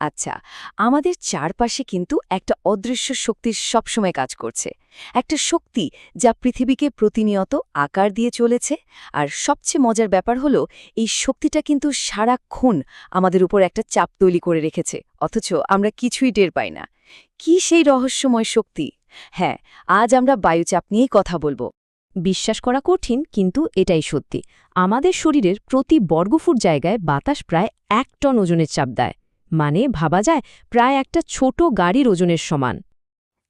আচ্ছা আমাদের চারপাশে কিন্তু একটা অদৃশ্য শক্তির সবসময় কাজ করছে। একটা শক্তি যা পৃথিবীকে প্রতিনিয়ত আকার দিয়ে চলেছে, আর সবচেয়ে মজার ব্যাপার হলো, এই শক্তিটা কিন্তু সারাক্ষণ আমাদের উপর একটা চাপ তৈরি করে রেখেছে, অথচ আমরা কিছুই টের পাই না। কি সেই রহস্যময় শক্তি? হ্যাঁ আজ আমরা বায়ুচাপ নিয়েই কথা বলব। বিশ্বাস করা কঠিন, কিন্তু এটাই সত্যি। আমাদের শরীরের প্রতি বর্গফুট জায়গায় বাতাস প্রায় এক টন ওজনের চাপ দেয়। মানে ভাবা যায় প্রায় একটা ছোট গাড়ির ওজনের সমান।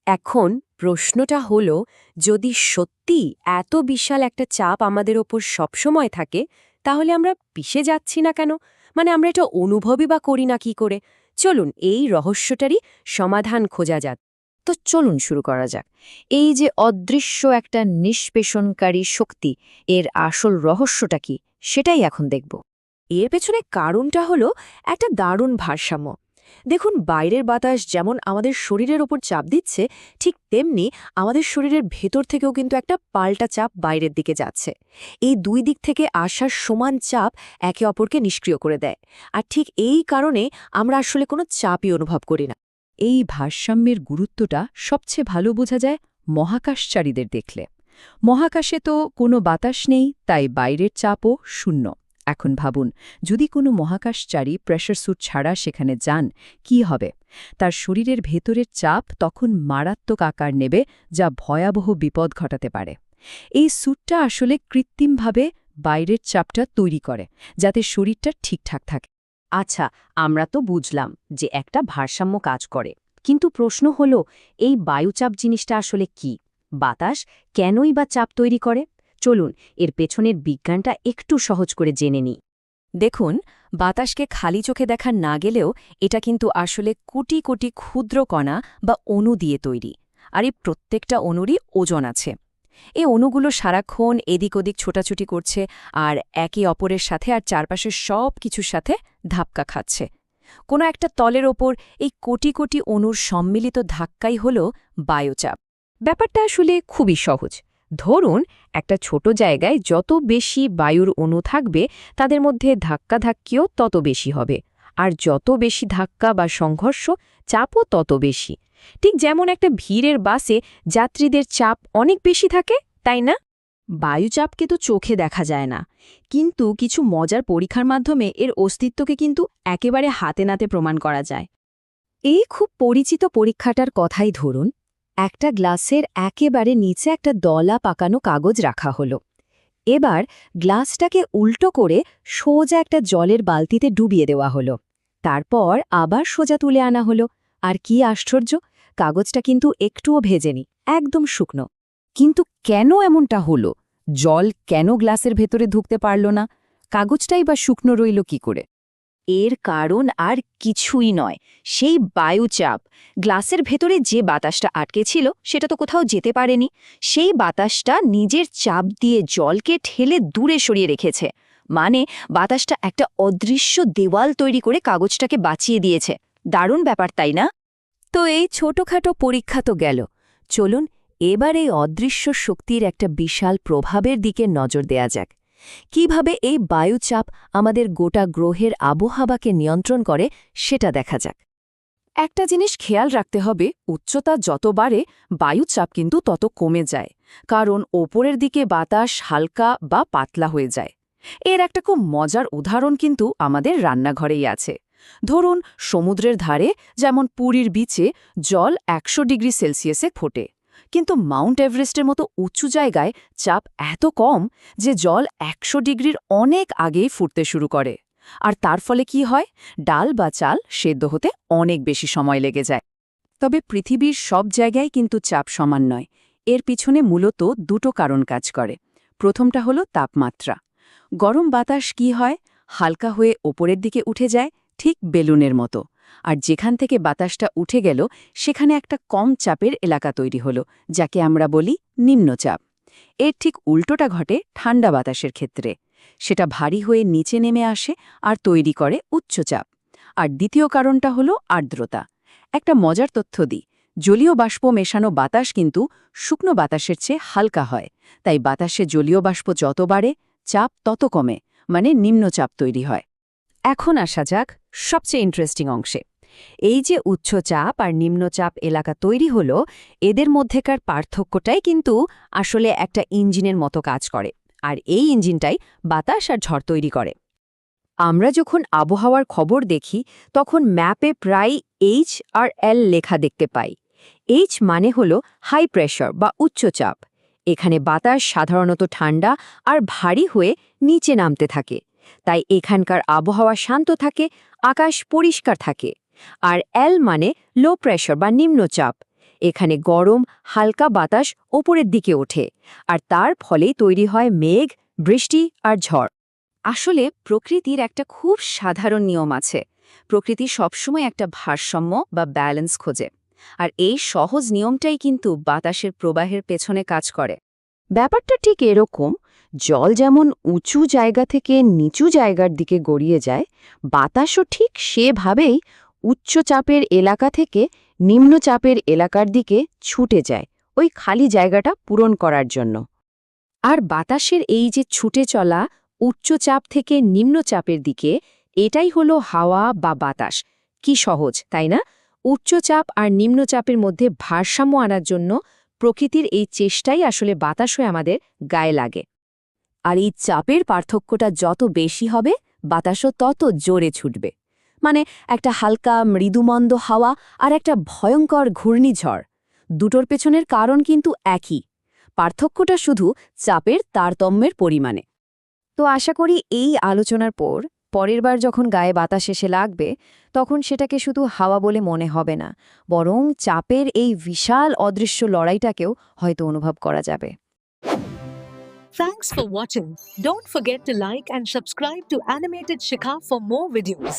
এখন প্রশ্নটা হলো, যদি সত্যি এত বিশাল একটা চাপ আমাদের ওপর সবসময় থাকে, তাহলে আমরা পিষে যাচ্ছি না কেন? মানে আমরা এটা অনুভবই বা করি না কি করে? চলুন, এই রহস্যটারই সমাধান খোঁজা যাক। তো চলুন শুরু করা যাক। এই যে অদৃশ্য একটা নিষ্পেষণকারী শক্তি, এর আসল রহস্যটা কি? সেটাই এখন দেখব। এর পেছনে কারণটা হলো একটা দারুণ ভারসাম্য। দেখুন, বাইরের বাতাস যেমন আমাদের শরীরের ওপর চাপ দিচ্ছে, ঠিক তেমনি আমাদের শরীরের ভেতর থেকেও কিন্তু একটা পাল্টা চাপ বাইরের দিকে যাচ্ছে। এই দুই দিক থেকে আসার সমান চাপ একে অপরকে নিষ্ক্রিয় করে দেয়। আর ঠিক এই কারণে আমরা আসলে কোনো চাপই অনুভব করি না। এই ভারসাম্যের গুরুত্বটা সবচেয়ে ভালো বোঝা যায় মহাকাশচারীদের দেখলে। মহাকাশে তো কোনো বাতাস নেই, তাই বাইরের চাপও শূন্য। এখন ভাবুন, যদি কোনো মহাকাশচারী প্রেশার স্যুট ছাড়া সেখানে যান, কি হবে? তার শরীরের ভেতরের চাপ তখন মারাত্মক আকার নেবে, যা ভয়াবহ বিপদ ঘটাতে পারে। এই স্যুটটা আসলে কৃত্রিমভাবে বাইরের চাপটা তৈরি করে, যাতে শরীরটা ঠিকঠাক থাকে। আচ্ছা আমরা তো বুঝলাম যে একটা ভারসাম্য কাজ করে, কিন্তু প্রশ্ন হল, এই বায়ুচাপ জিনিসটা আসলে কি? বাতাস কেনই বা চাপ তৈরি করে? চলুন, এর পেছনের বিজ্ঞানটা একটু সহজ করে জেনে নিই। দেখুন, বাতাসকে খালি চোখে দেখা না গেলেও এটা কিন্তু আসলে কোটি কোটি ক্ষুদ্র কণা বা অণু দিয়ে তৈরি, আর এই প্রত্যেকটা অণুরই ওজন আছে। এ অণুগুলো সারাক্ষণ এদিক ওদিক ছোটাছুটি করছে আর একে অপরের সাথে আর চারপাশের সব কিছুর সাথে ধাক্কা খাচ্ছে। কোনো একটা তলের ওপর এই কোটি কোটি অণুর সম্মিলিত ধাক্কাই হল বায়ুচাপ। ব্যাপারটা আসলে খুবই সহজ। ধরুন, একটা ছোট জায়গায় যত বেশি বায়ুর অণু থাকবে, তাদের মধ্যে ধাক্কাধাক্কিও তত বেশি হবে। আর যত বেশি ধাক্কা বা সংঘর্ষ, চাপও তত বেশি। ঠিক যেমন একটা ভিড়ের বাসে যাত্রীদের চাপ অনেক বেশি থাকে, তাই না? বায়ুচাপকে তো চোখে দেখা যায় না। কিন্তু কিছু মজার পরীক্ষার মাধ্যমে এর অস্তিত্বকে কিন্তু একেবারে হাতে নাতে প্রমাণ করা যায়। এই খুব পরিচিত পরীক্ষাটার কথাই ধরুন একটা গ্লাসের একেবারে নিচে একটা দলা পাকানো কাগজ রাখা হলো। এবার গ্লাসটাকে উল্টো করে সোজা একটা জলের বালতিতে ডুবিয়ে দেওয়া হলো। তারপর আবার সোজা তুলে আনা হলো। আর কি আশ্চর্য, কাগজটা কিন্তু একটুও ভেজেনি, একদম শুকনো। কিন্তু কেন এমনটা হলো? জল কেন গ্লাসের ভেতরে ঢুকতে পারল না? কাগজটাই বা শুকনো রইল কি করে? এর কারণ আর কিছুই নয়। সেই বায়ুচাপ, গ্লাসের ভেতরে যে বাতাসটা আটকে ছিল সেটা তো কোথাও যেতে পারেনি। সেই বাতাসটা নিজের চাপ দিয়ে জলকে ঠেলে দূরে সরিয়ে রেখেছে। মানে বাতাসটা একটা অদৃশ্য দেওয়াল তৈরি করে কাগজটাকে বাঁচিয়ে দিয়েছে। দারুণ ব্যাপার, তাই না? তো এই ছোটখাটো পরীক্ষা তো গেল। চলুন, এবার এই অদৃশ্য শক্তির একটা বিশাল প্রভাবের দিকে নজর দেয়া যাক। কীভাবে এই বায়ুচাপ আমাদের গোটা গ্রহের আবহাওয়াকে নিয়ন্ত্রণ করে সেটা দেখা যাক। একটা জিনিস খেয়াল রাখতে হবে, উচ্চতা যত বাড়ে, বায়ুচাপ কিন্তু তত কমে যায়, কারণ ওপরের দিকে বাতাস হালকা বা পাতলা হয়ে যায়। এর একটা খুব মজার উদাহরণ কিন্তু আমাদের রান্নাঘরেই আছে। ধরুন, সমুদ্রের ধারে, যেমন পুরীর বিচে জল একশো ডিগ্রি সেলসিয়াসে ফোটে। কিন্তু মাউন্ট এভারেস্টের মতো উঁচু জায়গায় চাপ এত কম যে জল একশো ডিগ্রির অনেক আগেই ফুটতে শুরু করে। আর তার ফলে কি হয়? ডাল বা চাল সেদ্ধ হতে অনেক বেশি সময় লেগে যায়। তবে পৃথিবীর সব জায়গায় কিন্তু চাপ সমান নয়। এর পিছনে মূলত দুটো কারণ কাজ করে। প্রথমটা হলো তাপমাত্রা। গরম বাতাস কি হয়? হালকা হয়ে ওপরের দিকে উঠে যায়, ঠিক বেলুনের মতো। আর যেখান থেকে বাতাসটা উঠে গেল, সেখানে একটা কম চাপের এলাকা তৈরি হলো, যাকে আমরা বলি নিম্নচাপ। এর ঠিক উল্টোটা ঘটে ঠান্ডা বাতাসের ক্ষেত্রে। সেটা ভারী হয়ে নিচে নেমে আসে আর তৈরি করে উচ্চচাপ আর দ্বিতীয় কারণটা হলো আর্দ্রতা। একটা মজার তথ্য দিই, জলীয় বাষ্প মেশানো বাতাস কিন্তু শুকনো বাতাসের চেয়ে হালকা হয়, তাই বাতাসে জলীয় বাষ্প যত বাড়ে, চাপ তত কমে মানে নিম্নচাপ তৈরি হয়। এখন আসা যাক সবচেয়ে ইন্টারেস্টিং অংশে। এই যে উচ্চচাপ আর নিম্নচাপ এলাকা তৈরি হলো, এদের মধ্যেকার পার্থক্যটাই কিন্তু আসলে একটা ইঞ্জিনের মতো কাজ করে, আর এই ইঞ্জিনটাই বাতাস আর ঝড় তৈরি করে। আমরা যখন আবহাওয়ার খবর দেখি, তখন ম্যাপে প্রায় এইচ আর এল লেখা দেখতে পাই। এইচ মানে হল হাই প্রেশার বা উচ্চচাপ। এখানে বাতাস সাধারণত ঠান্ডা আর ভারী হয়ে নিচে নামতে থাকে। তাই এখানকার আবহাওয়া শান্ত থাকে, আকাশ পরিষ্কার থাকে। আর এল মানে লো প্রেশার বা নিম্নচাপ। এখানে গরম, হালকা বাতাস ওপরের দিকে ওঠে। আর তার ফলেই তৈরি হয় মেঘ, বৃষ্টি আর ঝড়। আসলে প্রকৃতির একটা খুব সাধারণ নিয়ম আছে। প্রকৃতি সবসময় একটা ভারসাম্য বা ব্যালেন্স খোঁজে। আর এই সহজ নিয়মটাই কিন্তু বাতাসের প্রবাহের পেছনে কাজ করে। ব্যাপারটা ঠিক এরকম, জল যেমন উঁচু জায়গা থেকে নিচু জায়গার দিকে গড়িয়ে যায়, বাতাসও ঠিক সেভাবেই উচ্চচাপের এলাকা থেকে নিম্নচাপের এলাকার দিকে ছুটে যায়, ওই খালি জায়গাটা পূরণ করার জন্য। আর বাতাসের এই যে ছুটে চলা উচ্চচাপ থেকে নিম্নচাপের দিকে, এটাই হলো হাওয়া বা বাতাস। কি সহজ, তাই না? উচ্চচাপ আর নিম্নচাপের মধ্যে ভারসাম্য আনার জন্য প্রকৃতির এই চেষ্টাই আসলে বাতাস হয়ে আমাদের গায়ে লাগে। আর এই চাপের পার্থক্যটা যত বেশি হবে, বাতাসও তত জোরে ছুটবে। মানে একটা হালকা মৃদুমন্দ হাওয়া আর একটা ভয়ঙ্কর ঘূর্ণিঝড়, দুটোর পেছনের কারণ কিন্তু একই। পার্থক্যটা শুধু চাপের তারতম্যের পরিমাণে। তো আশা করি এই আলোচনার পর পরের বার যখন গায়ে বাতাস এসে লাগবে তখন সেটাকে শুধু হাওয়া বলে মনে হবে না বরং চাপের এই বিশাল অদৃশ্য লড়াইটাকেও হয়তো অনুভব করা যাবে Thanks for watching. Don't forget to like and subscribe to Animated Shikha for more videos.